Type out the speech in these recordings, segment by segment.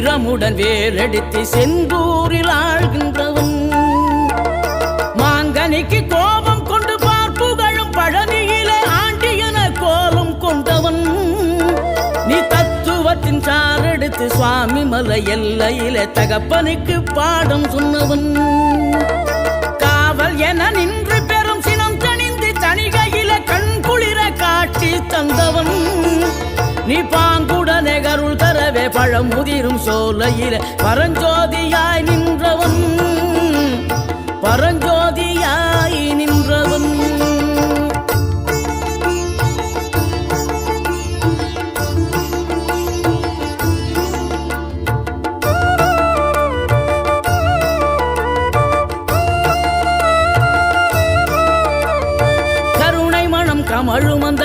வீரமுடன் வேறெடுத்து செந்தூரில் ஆழ்கின்றவன். மாங்கனிக்கு கோபம் கொண்டு பார்ப்புகழும் பழனியிலே ஆண்டியன கோலம் கொண்டவன். நீ தத்துவத்தின் சாரெடுத்து சுவாமி மலை எல்லையிலே தகப்பனுக்கு பாடம் சொன்னவன். காவல் என நின்று பெரும் சினம் தணிந்து தணிகையில கண் குளிர காட்சி தந்தவன். நீ பாங்கு பழம் முதிரும் சோலையில. பரஞ்சோதியாய் நின்றவன் பரஞ்சோதியாய் நின்றவன். கருணை மனம் கமழும் அந்த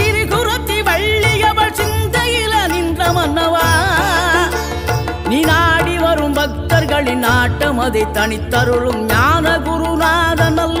நின்ற மன்னவா? நீ நாடி வரும் பக்தர்களின் நாட்டம் அதை தனித்தருளும் ஞான குருநாதன் அல்ல.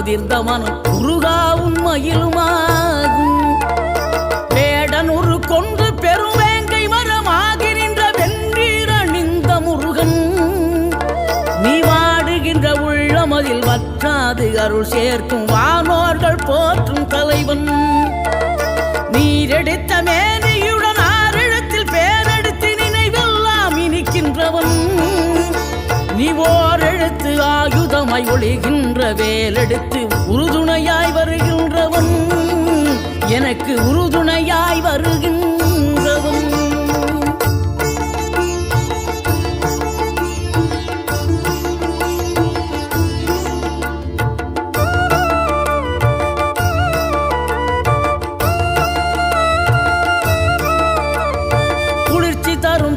முதிர்ந்த மனம் குருகாவும் மயிலுமாகும் ஒரு கொண்டு பெருவேங்கை மரமாகி நின்ற வென்றீர் அணிந்த முருகன். நீ வாடுகின்ற உள்ளமதில் வற்றாது அருள் சேர்க்கும் வானோர்கள் போற்றும் தலைவன். நீரெடுத்த மேனியுடன் ஆயுதமாய் ஒளிகின்ற வேலெடுத்து உறுதுணையாய் வருகின்றவன். எனக்கு உறுதுணையாய் வருகின்றவன். குளிர்ச்சி தரும்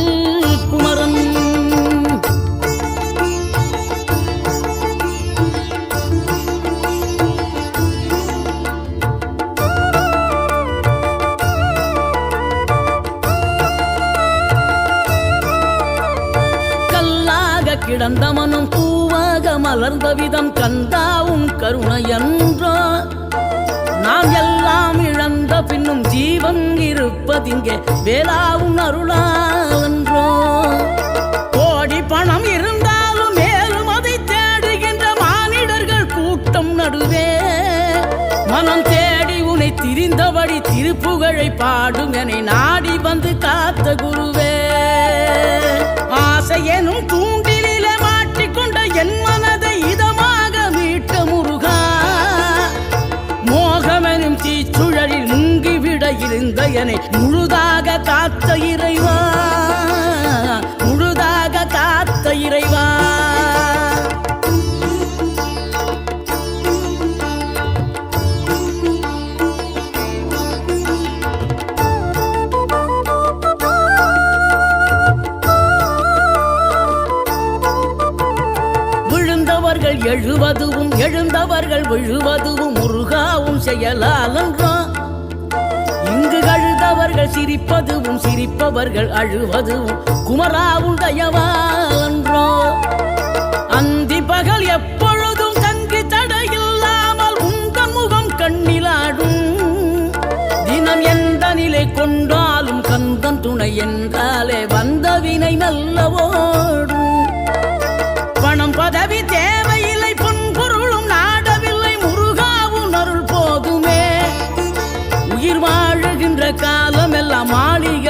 பூவாக மலர்ந்த விதம் கந்தாவும் கருணையன்றோ. நாம் எல்லாம் இழந்த பின்னும் ஜீவன் இருப்பதிங்கே வேளாவும் அருளாவன்றோ கோடி பணம் இருந்தாலும் மேலும் அதை தேடுகின்ற மானிடர்கள் கூட்டம் நடுவே. மனம் தேடி உனை திரிந்தபடி திருப்புகழை பாடும் என நாடி வந்து காத்த குருவே. ஆசையனும் தூண்டி கொண்ட என் மனதை இதமாக மீட்ட முருகா. மோகமெனும் தீச்சுழலில் முங்கிவிட இருந்த என முழுதாக காத்த இறைவா. முருகாவும் இங்கு கழுதவர்கள் சிரிப்பதுவும் சிரிப்பவர்கள் அழுவதுவும் குமராவும் தயவாலன்றோ அந்தி பகல் எப்பொழுதும் தங்கி தடையில்லாமல் உந்த முகம் கண்ணிலாடும். தினம் எந்த நிலை கொண்டாலும் கந்தன் துணை என்றாலே வந்த வினை நல்ல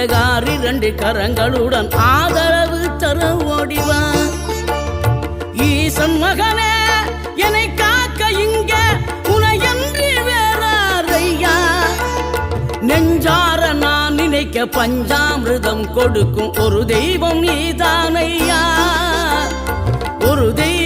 முகம் ரெண்டு கரங்களுடன் ஆதரவு தர ஓடிவா ஈசன் மகனே என்னை காக்க இங்க உனையன்றி வேறாரையா? நெஞ்சார நான் நினைக்க பஞ்சாமிரதம் கொடுக்கும் ஒரு தெய்வம் நீதானையா? ஒரு தெய்வம்